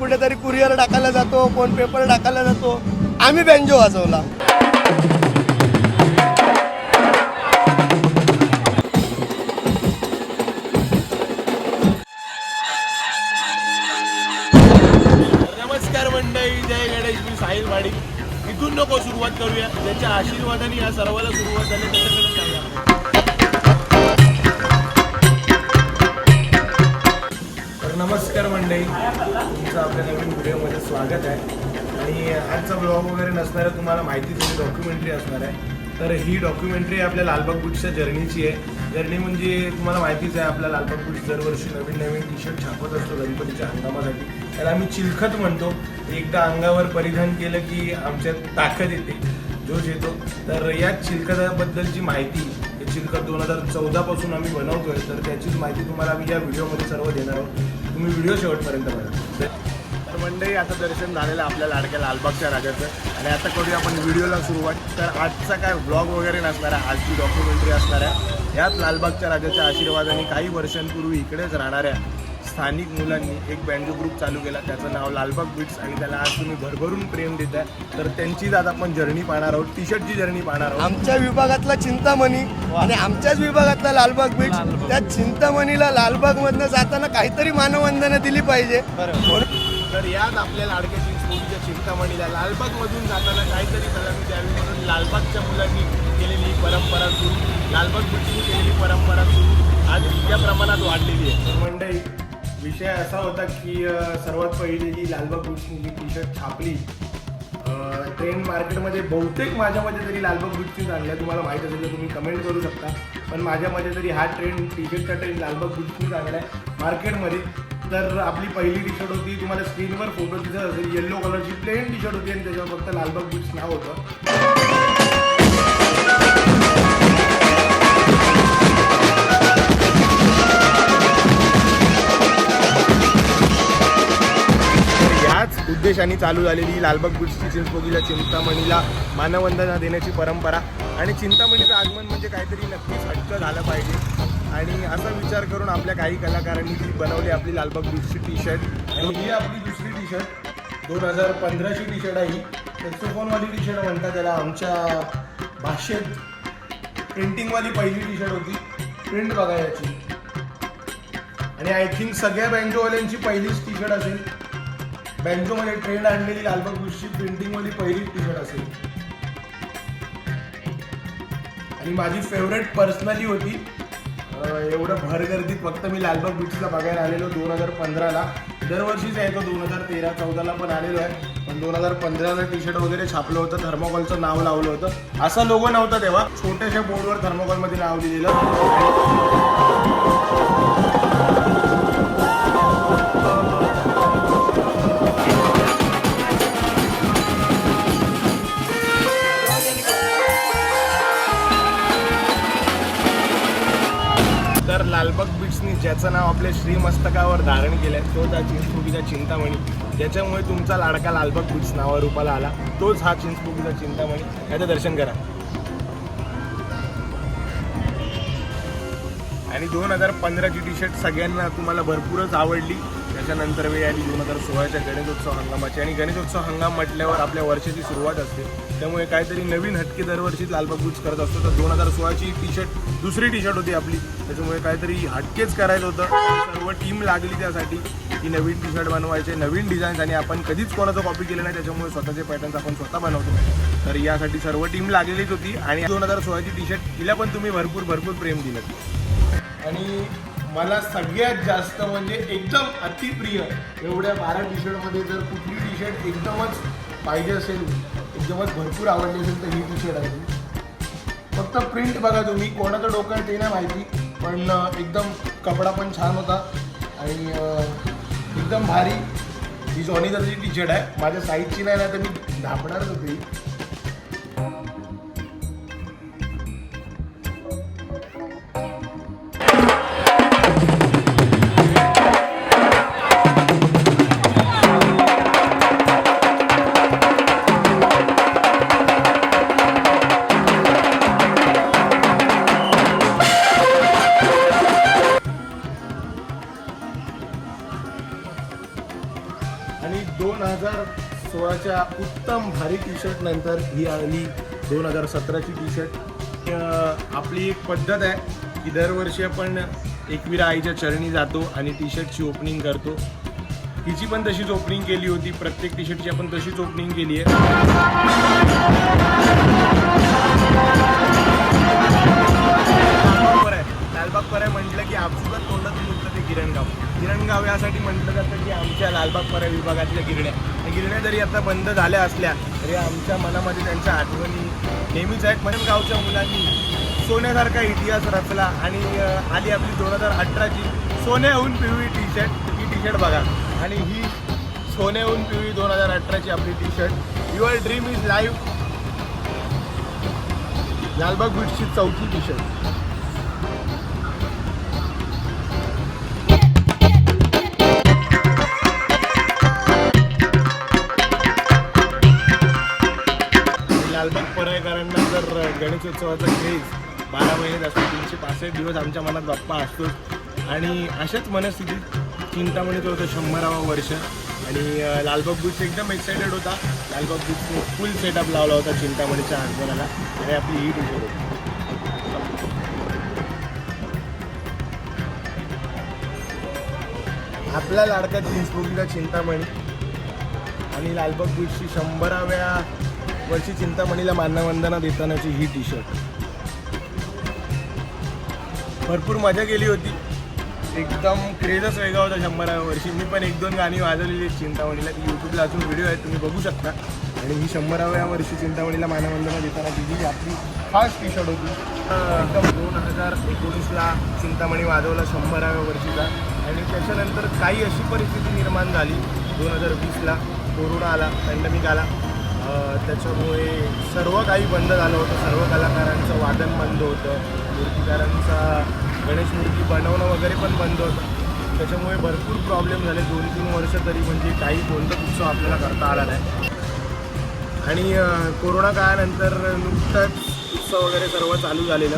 कुठेतरी कुरिअर टाकायला जातो कोण पेपर टाकायला जातो. आम्ही बँजो वाजवला. नमस्कार मंडळी जय गणेश मी साहिल वाडी इथून नको सुरुवात करूया. त्याच्या आशीर्वादाने या सर्वाला सुरुवात झाली त्याच्याकडे नमस्कार मंडळी. तुमचं आपल्या नवीन व्हिडिओमध्ये स्वागत आहे. आणि आजचा ब्लॉग वगैरे नसणार आहे तुम्हाला माहिती आहे डॉक्युमेंटरी असणार आहे. तर ही डॉक्युमेंटरी आपल्या लालबाग बुटच्या जर्नीची आहे. जर्नी म्हणजे तुम्हाला माहितीच आहे आपल्या लालबाग बुट दरवर्षी नवीन नवीन टी शर्ट छापत असतो गणपतीच्या हंगामासाठी. त्याला आम्ही चिलखत म्हणतो. एकदा अंगावर परिधान केलं की आमच्यात ताकद येते जोश येतो. तर या चिलखताबद्दलची माहिती चिलखत दोन हजार चौदापासून आम्ही बनवतोय. तर त्याचीच माहिती तुम्हाला आम्ही या व्हिडिओमध्ये सर्व देणार आहोत. तुम्ही व्हिडिओ शेवटपर्यंत बघा. तर मंडळी आता दर्शन झालेलं आपल्या लाडक्या लालबागच्या राजाचं. आणि आता करूया आपण व्हिडिओला सुरुवात. तर आजचा काय ब्लॉग वगैरे नसणार आहे आजची डॉक्युमेंटरी असणार आहे. याच लालबागच्या राजाच्या आशीर्वादाने काही वर्षांपूर्वी इकडेच राहणाऱ्या स्थानिक मुलांनी एक बँजो ग्रुप चालू केला. त्याचं नाव लालबाग बिट्स आणि त्याला आज तुम्ही भरभरून प्रेम देताय तर त्यांचीच आज आपण जर्नी पाहणार आहोत. टी शर्टची जर्नी पाहणार आहोत. आमच्या विभागातला चिंतामणी आणि आमच्याच विभागातला लालबाग बीच त्या चिंतामणीला लालबाग मधनं जाताना काहीतरी मानवंदना दिली पाहिजे. तर याच आपल्या लाडक्या चिंचपोळीच्या चिंतामणीला लालबागमधून जाताना काहीतरी सलामी द्यावी म्हणून लालबागच्या मुलांनी केलेली परंपरा सुरू. लालबाग बिट्सनी केलेली परंपरा सुरू. आज इतक्या प्रमाणात वाढलेली आहे. तर मंडळी विषय असा होता की सर्वात पहिली जी लालबाग बिट्सनी ही टी शर्ट छापली ट्रेंड मार्केटमध्ये बहुतेक माझ्यामध्ये तरी लालबाग बिट्सनीच आणल्या. तुम्हाला माहीत असेल तर तुम्ही कमेंट करू शकता. पण माझ्यामध्ये तरी हा ट्रेंड टी शर्टचा ट्रेंड लालबाग बिट्सनीच चांगला आहे मार्केटमध्ये तर आपली पहिली टी शर्ट होती तुम्हाला स्क्रीनवर फोटो दिसत असेल येल्लो कलरची प्लेन टी शर्ट होती आणि त्याच्यावर फक्त लालबाग बिट्स नाव होतं. उद्देशाने चालू झालेली लालबाग बिट्सची चिंचपोगीला चिंतामणीला मानवंदना देण्याची परंपरा आणि चिंतामणीचं आगमन म्हणजे काहीतरी नक्कीच हटकं झालं पाहिजे. आणि असा विचार करून आपल्या काही कलाकारांनी ती बनवली आपली लालबाग बिट्सची टी शर्ट आणि ही आपली दुसरी टी शर्ट दोन हजार पंधराची टी शर्ट आहे ही. टेक्सोफोनवाली टी शर्ट म्हणतात त्याला. आमच्या भाषेत प्रिंटिंगवाली पहिली टी शर्ट होती. प्रिंट बघा याची. आणि आय थिंक सगळ्या बँजोवाल्यांची पहिलीच टी शर्ट असेल. बँकोमध्ये ट्रेंड आणलेली लालबाग बुशची प्रिंटिंगवाली पहिलीच टी शर्ट असेल. आणि माझी फेवरेट पर्सनली होती. एवढं भरगर्दी फक्त मी लालबाग बीचला बघायला आलेलो दोन हजार पंधराला. दरवर्षीच येतो दोन हजार तेरा चौदाला पण आलेलो आहे. पण दोन हजार पंधराला टी शर्ट वगैरे छापलं होतं थर्मोकॉलचं नाव लावलं होतं. असा लोगो नव्हता तेव्हा. छोट्याशा बोर्डवर थर्मोकॉलमध्ये नाव लिहिलेलं त्याचं नाव आपल्या श्रीमस्तकावर धारण केलंय. तोच हा चिंचपुकीचा चिंतामणी. ज्याच्यामुळे तुमचा लाडका लालबाग बिट्स नावा रूपाला आला. तोच हा चिंचपुकीचा चिंतामणी. याचं दर्शन करा. आणि दोन हजार पंधराची टी शर्ट सगळ्यांना तुम्हाला भरपूरच आवडली. त्याच्यानंतर वेळ आली दोन हजार सोळाच्या गणेशोत्सव हंगामाची. आणि गणेशोत्सव हंगाम म्हटल्यावर आपल्या वर्षाची सुरुवात असते. त्यामुळे काहीतरी नवीन हटके दरवर्षी लालबाग करत असतो. तर दोन हजार सोळाची टी शर्ट दुसरी टी शर्ट होती आपली. त्याच्यामुळे काहीतरी हटकेच करायचं होतं. सर्व टीम लागली त्यासाठी की नवीन टी शर्ट बनवायचे नवीन डिझाईन्स आणि आपण कधीच कोणाचं कॉपी केलं नाही. त्याच्यामुळे स्वतःचे पॅटर्न्स आपण स्वतः बनवतो. तर यासाठी सर्व टीम लागलेलीच होती. आणि दोन हजार सोळाची टी शर्ट तिला पण तुम्ही भरपूर भरपूर प्रेम दिलं. आणि मला सगळ्यात जास्त म्हणजे एकदम अतिप्रिय एवढ्या बारा टी शर्टमध्ये जर कुठली टी शर्ट एकदमच पाहिजे असेल एकदमच भरपूर आवडली असेल तर ही टी शर्ट आहे. फक्त प्रिंट बघा तुम्ही कोणाचं डोकं ते नाही माहिती पण एकदम कपडा पण छान होता आणि एकदम भारी. ही जॉनी दर्जी टी शर्ट आहे. माझ्या साईजची नाही ना तर मी धापणारच होती. हजार सोळाच्या उत्तम भारी टी शर्ट नंतर ही आली दोन हजार सतराची टी शर्ट आपली एक पद्धत आहे की दरवर्षी आपण एकविरा आईच्या चरणी जातो आणि टी शर्टची ओपनिंग करतो. हिची पण तशीच ओपनिंग केली होती. प्रत्येक टी शर्टची आपण तशीच ओपनिंग केली आहे. लालबाग पर आहे म्हटलं की आपसुकच तोंडात किरणगाव. किरणगाव यासाठी म्हटलं जातं की आमच्या लालबाग पर विभागातल्या गिरण्या. गिरण्या जरी आता बंद झाल्या असल्या तरी आमच्या मनामध्ये त्यांच्या आठवणी नेहमीच आहेत. म्हणून गावच्या मुलांनी सोन्यासारखा इतिहास रचला आणि आली आपली दोन हजार अठराची सोन्याहून पिवळी टी शर्ट ही टी शर्ट बघा. आणि ही सोन्याहून पिवळी दोन हजार अठराची आपली T shirt your dream is live Lalbaug बीटची चौथी टी शर्ट पुणेकरांना जर गणेशोत्सवाचा क्रेज बारा महिने असतो तीनशे पासष्ट दिवस आमच्या मनात बाप्पा असतोच. आणि अशाच मनस्थितीत चिंतामणीचं होतं शंभरावं वर्ष. आणि लालबाग बुट्स एकदम एक्सायटेड होता. लालबाग बुट्सने फुल सेटअप लावला होता चिंतामणीच्या आगमनाला. आणि आपली ही टीचर होती. आपला लाडका चिंचपोकीचा चिंतामणी. आणि लालबाग बुटची शंभराव्या वर्षी चिंतामणीला मानवंदना देतानाची ही टी शर्ट भरपूर मजा केली होती. एकदम क्रेजच वेगळा होता शंभराव्या वर्षी. मी पण एक दोन गाणी वाजवलेली आहेत चिंतामणीला. ती यूट्यूबला अजून व्हिडिओ आहेत तुम्ही बघू शकता. आणि ही शंभराव्या वर्षी चिंतामणीला मानवंदना देताना जी आपली खास टी शर्ट होती. एकदम दोन हजार एकोणीसला चिंतामणी वाजवला शंभराव्या वर्षीचा. आणि त्याच्यानंतर काही अशी परिस्थिती निर्माण झाली. दोन हजार वीसला कोरोना आला पॅन्डेमिक आला. त्याच्यामुळे सर्व काही बंद झालं होतं. सर्व कलाकारांचं वादन बंद होतं. मूर्तिकारांचा गणेश मूर्ती बनवणं वगैरे पण बंद होतं. त्याच्यामुळे भरपूर प्रॉब्लेम झाले. दोन तीन वर्ष तरी म्हणजे काही कोणतं उत्सव आपल्याला करता आला नाही. आणि कोरोना काळानंतर नुकताच उत्सव वगैरे सर्व चालू झालेलं.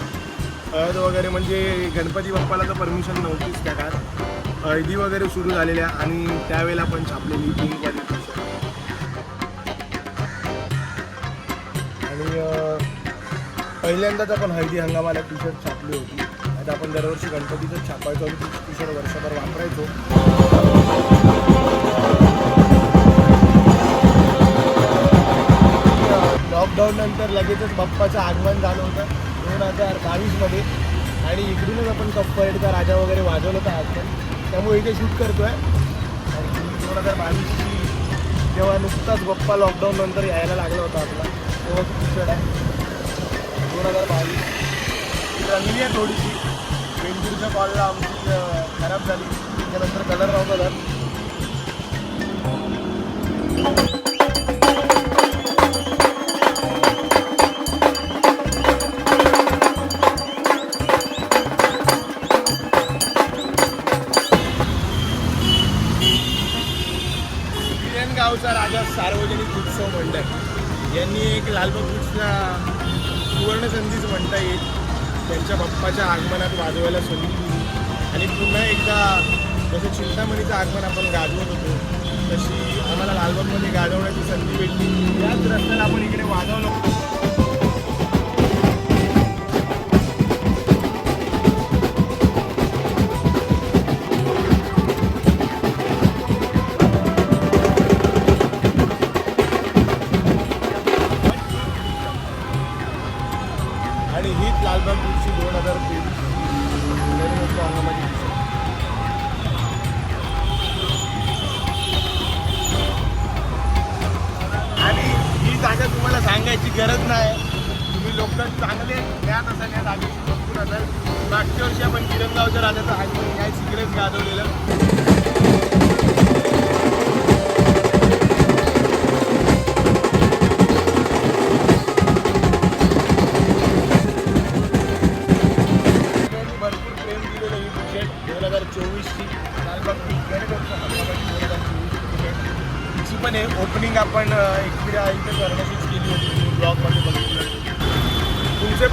हळद वगैरे म्हणजे गणपती बाप्पाला तर परमिशन नव्हतीच त्या काळात. हळदी वगैरे सुरू झालेल्या आणि त्यावेळेला पण छापलेली पिंकवाली पहिल्यांदाच आपण हळदी हंगामाला टी शर्ट छापली होती. आता आपण दरवर्षी गणपतीचं छापायचो आणि टी शर्ट वर्षभर वापरायचो. लॉकडाऊन नंतर लगेचच बाप्पाचं आगमन झालं होतं. दोन हजार बावीसमध्ये. आणि इकडूनच आपण कप परेडचा राजा वगैरे वाजवलं होतं आगमन त्यामुळे इथे शूट करतोय. आणि दोन हजार बावीसची जेव्हा नुकताच बप्पा लॉकडाऊन नंतर यायला लागला होता आपला. तेव्हा टी शर्ट आहे. दोन हजार बावीस रंगली आहे थोडीशी. वेंजूरच्या कॉलला आमची खराब झाली. त्यानंतर कलर नव्हता तर गावचा राजा सार्वजनिक उत्सव मंडळ यांनी एक लालबाग बुट्सला सुवर्ण संधीच म्हणता येईल. त्यांच्या बाप्पाच्या आगमनात वाजवायला संधी दिली आणि पुन्हा एकदा जसं चिंतामणीचं आगमन आपण गाजवत होतो तशी आम्हाला लालबागमध्ये गाजवण्याची संधी भेटली. याच रस्त्याला आपण इकडे वाजवलं गरज नाही. तुम्ही लोक चांगले ज्ञान असेल या जागेची भरपूर असेल मागच्या वर्षी आपण किरण गावच्या राजाचं आगमन या सिक्रेट गाजवलेलं.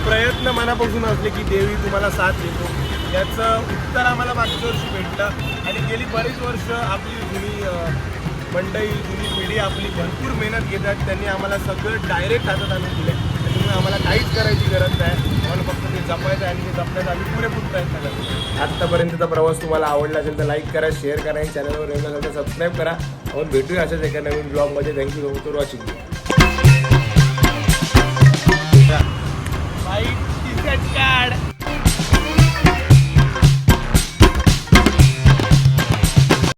प्रयत्न मनापासून असले की देवी तुम्हाला साथ देतो. याचं उत्तर आम्हाला मागच्या वर्षी भेटलं. आणि गेली बरीच वर्ष आपली जुनी मंडई जुनी पिढी आपली भरपूर मेहनत घेतात त्यांनी आम्हाला सगळं डायरेक्ट हातात आणून दिले त्याच्यामुळे आम्हाला काहीच करायची गरज नाही. आम्हाला फक्त ते जपायचं आहे आणि ते जपण्याचा आम्ही पुरेपूर प्रयत्न करतो. आत्तापर्यंतचा प्रवास तुम्हाला आवडला असेल तर लाईक करा शेअर करा. आणि चॅनलवर येऊन असेल तर सबस्क्राईब करा. आपण भेटूया अशाच एका नवीन ब्लॉगमध्ये thank you for watching credit card.